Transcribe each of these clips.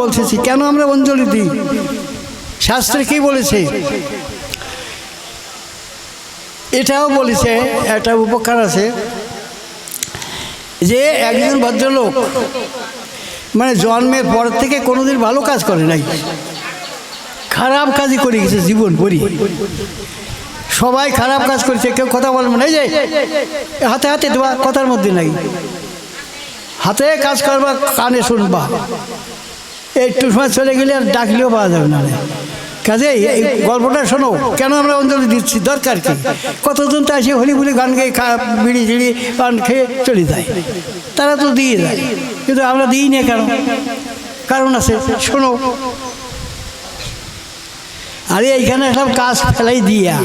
বলতেছি, কেন আমরা অঞ্জলি দিই? শাস্ত্রে কি বলেছে? এটাও বলেছে, একটা উপকার আছে, যে একজন ভদ্রলোক মানে জন্মের পর থেকে কোনোদিন ভালো কাজ করে নাই। খারাপ কাজই করে গেছে জীবন পরি সবাই খারাপ কাজ করেছে, কেউ কথা বলবে না। যে, হাতে হাতে দেওয়া কথার মধ্যে নাই। হাতে কাজ করবা কানে শুনবা। একটু সময় চলে গেলে আর ডাকলেও পাওয়া যাবে না। কাজে এই গল্পটা শোনো, কেন আমরা অঞ্জলি দিচ্ছি? দরকার কি? কতজন তো আসে হলি বলি গান গেয়ে খা বিড়ি ঝিড়ি, পান খেয়ে চলে যায়। তারা তো দিয়ে যায়, কিন্তু আমরা দিই না কেন? কারণ আছে, শোনো। আরে এইখানে সব কাজ ফেলাই দিয়া।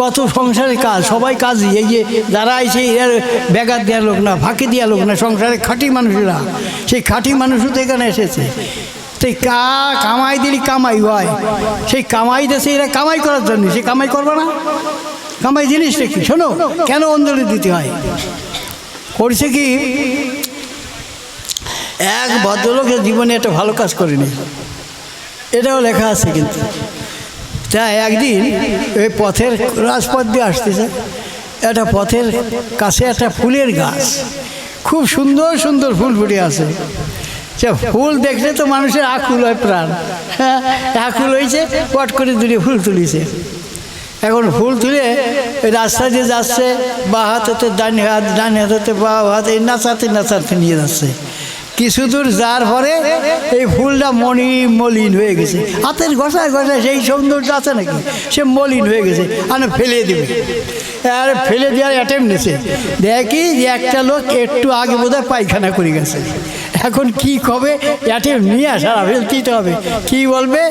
কত সংসারের কাজ, সবাই কাজই এই যে যারা এসে এর ব্যাগার দেওয়া লোক না, ফাঁকি দেওয়া লোক না সংসারে খাঁটি মানুষেরা। সেই খাঁটি মানুষও তো এখানে এসেছে। সেই কা, কামাই দিলি কামাই হয়। সেই কামাই দেশে এরা কামাই করার জন্য, সে কামাই করবে না? কামাই জিনিসটা কি শোনো, কেন অঞ্জলি দিতে হয়? করছে কি? এক ভদ্রলোকের জীবনে একটা ভালো কাজ করেনি। এটাও লেখা আছে কিন্তু। তা একদিন ওই পথের রাজপথ দিয়ে আসতেছে। একটা পথের কাছে একটা ফুলের গাছ। খুব সুন্দর সুন্দর ফুল ফুটে আছে। সে ফুল দেখলে তো মানুষের আকুল হয় প্রাণ। হ্যাঁ আকুল হয়েছে, পট করে দূরে ফুল তুলিছে। এখন ফুল তুলে ওই রাস্তা দিয়ে যাচ্ছে, বা হাত হাতে ডান হাত, ডান হাতে বা হাতে, এই নাচাতে নাচাতে নিয়ে যাচ্ছে। কিছু দূর যার পরে এই ফুলটা মনি মলিন হয়ে গেছে। হাতের ঘষায় ঘষায় সেই সৌন্দর্য আছে নাকি? সে মলিন হয়ে গেছে। আনে ফেলে দেবে। আর ফেলে দেওয়ার অ্যাটেম্প নিছে। দেখি যে একটা লোক একটু আগে বোধহয় পায়খানা করে গেছে। এখন কি কবে? অ্যাটেম্প নিয়ে সারা ফেলতেই হবে। কি বলবে?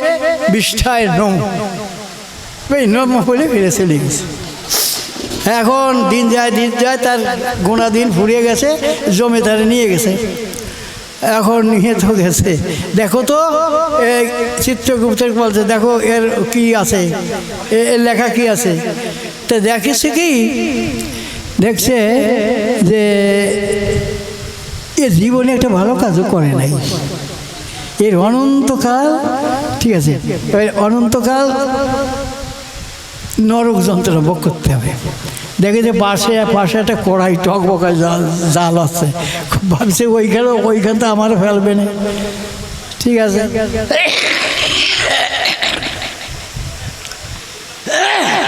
বিষ্ঠায় নম। ওই নম বলে ফিরে চলে গেছে। এখন দিন যায় দিন যায়, তার গোনা দিন ফুরিয়ে গেছে জমে তারে নিয়ে গেছে। এখন নিয়ে তো গেছে দেখো তো এই চিত্রগুপ্তের বলছে, দেখো এর কি আছে এর লেখা কি আছে? তো দেখেছে কি? দেখছে যে এ জীবনে একটা ভালো কাজও করে নাই। এর অনন্তকাল, ঠিক আছে অনন্তকাল নরক যন্ত্রণা ভোগ করতে হবে। দেখে যে পাশে পাশে একটা কড়াই টক টকবকায় জাল জাল আছে। খুব ভাবছে ওইখানে ওইখান তো আমারও ফেলবে না। ঠিক আছে।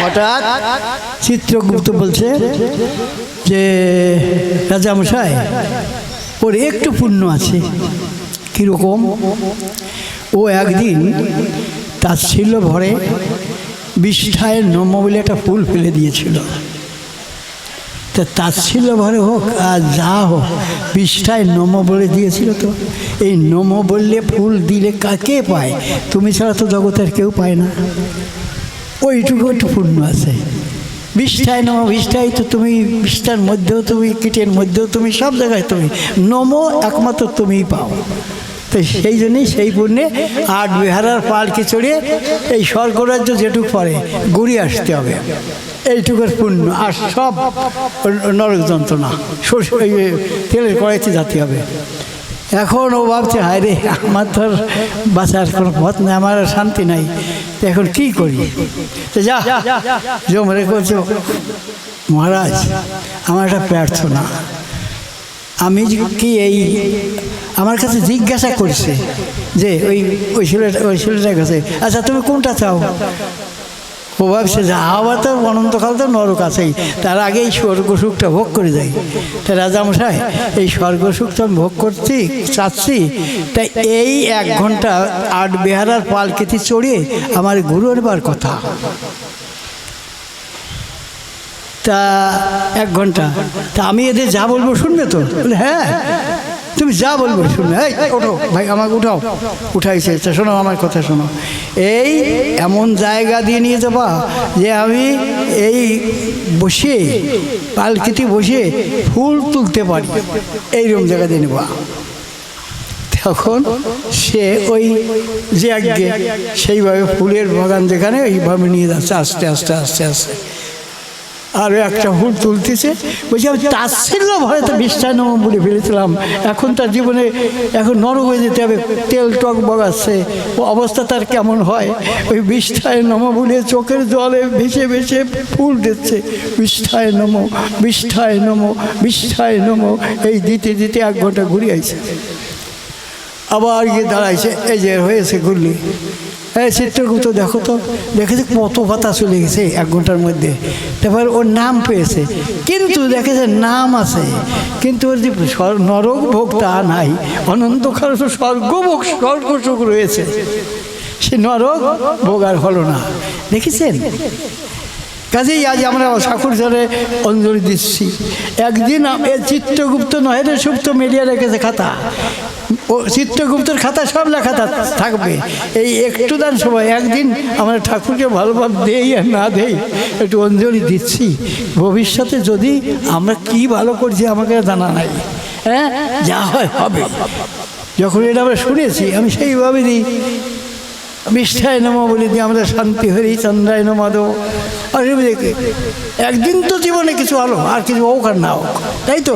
হঠাৎ চিত্রগুপ্ত বলছে যে রাজামশাই ওর একটু পুণ্য আছে। কীরকম? ও একদিন তার ছিল ভরে বিষ্ঠায়ের নম বলে একটা ফুল ফেলে দিয়েছিল। তা তাচ্ছিল্য ভরে হোক আর যা হোক, বিষ্ঠায় নম বলে দিয়েছিল তো। এই নম বললে ফুল দিলে কাকে পায়? তুমি ছাড়া তো জগতের কেউ পায় না। ওইটুকু একটু পূর্ণ আছে। বিষ্ঠায় নম বিষ্ঠায় তো তুমি বিষ্ঠার মধ্যেও তুমি, কীটের মধ্যেও তুমি, সব জায়গায় তুমি। নম একমাত্র তুমিই পাও। তো সেই জন্যই সেই পুণ্যে আট বিহারার পালকে চড়িয়ে এই স্বর্গরাজ্য যেটুকু পরে ঘুরিয়ে আসতে হবে। এইটুকুর পুণ্য আর সব নরক যন্ত্রণা তেলের কড়াইতে যেতে হবে। এখন ও ভাবছে, হায় রে, আমার তো বাঁচার কোনো পথ নেই, আমার শান্তি নাই। এখন কি করি? তো যা জমরে করছে মহারাজ, আমার একটা প্রার্থনা। আমি কি এই আমার কাছে জিজ্ঞাসা করছে যে ওই ওই ছেলেটা, ওই ছেলেটার কাছে আচ্ছা তুমি কোনটা চাও? ও ভাবছে যে আবার তো অনন্তকাল তো নরক আছেই। তার আগে এই স্বর্গ সুখটা ভোগ করে যাই। তা রাজামশাই এই স্বর্গ সুখ তো আমি ভোগ করছি, চাচ্ছি। তাই এই এক ঘণ্টা আট বেহারার পালকিতে চড়িয়ে আমার গুরু আনবার কথা। তা এক ঘণ্টা। তা আমি এদের যা বলব শুনবে তো? হ্যাঁ। তুমি যা বলব শুনবে। এই, ওঠো। ভাই, আমাকে উঠাও। উঠাইছে। শোনো, আমার কথা শোনো। এই এমন জায়গা দিয়ে নিয়ে যাবা যে আমি এই বসে, পালকিতে বসে ফুল তুলতে পারি। এইরকম জায়গা দিয়ে নেবা। তখন সে ওই যে আগে সেইভাবে ফুলের বাগান যেখানে ওইভাবে নিয়ে যাচ্ছে আস্তে আস্তে আস্তে আস্তে। আর একটা ফুল তুলতেছে। বলছি, আমি তাচ্ছিল্য ভরে তো বিশ্বাস বলে ফেলেছিলাম। এখন তার জীবনে, এখন নরক হয়ে যেতে হবে, তেল টক বগাচ্ছে ও অবস্থা তার কেমন হয়? ওই বিষ্ঠায় নম বলে চোখের জলে ভেসে ভেসে ফুল দিচ্ছে। বিষ্ঠায় নম বিষ্ঠায় নম বিষ্ঠায় নম, এই দিতে দিতে এক ঘণ্টা ঘুরিয়েছে আবার গিয়ে দাঁড়াইছে, এই যে হয়েছে ঘুরলি হ্যাঁ চিত্রগুপ্ত দেখো তো দেখেছে কত পাতা চলে গেছে এক ঘণ্টার মধ্যে। তারপর ওর নাম পেয়েছে। কিন্তু দেখেছে নাম আছে, কিন্তু ওর যে নরক ভোগ তা নাই। অনন্তকাল স্বর্গভোগ স্বর্গসুখ রয়েছে। সে নরক ভোগ আর হলো না। দেখেছেন? কাজেই আজ আমরা ঠাকুর ধরে অঞ্জলি দিচ্ছি। একদিন চিত্রগুপ্ত নয় রে সুপ্ত মিলিয়ে রেখেছে খাতা। ও চিত্রগুপ্তর খাতা সব লেখা থাকবে। এই একটু দান সময়, একদিন আমরা ঠাকুরকে ভালোভাব দেই আর না দেই, একটু অঞ্জলি দিচ্ছি। ভবিষ্যতে যদি আমরা কি ভালো করছি আমাকে জানা নাই। হ্যাঁ? যা হয় হবে। যখন এটা আমরা শুনেছি, আমি সেইভাবে দিই। বিষ্ঠায় নম বলে দিয়ে আমাদের শান্তি হরি, চন্দ্রায় নমাদ আর একদিন তো জীবনে কিছু হলো আর কিছু হোক আর না হোক। তাই তো?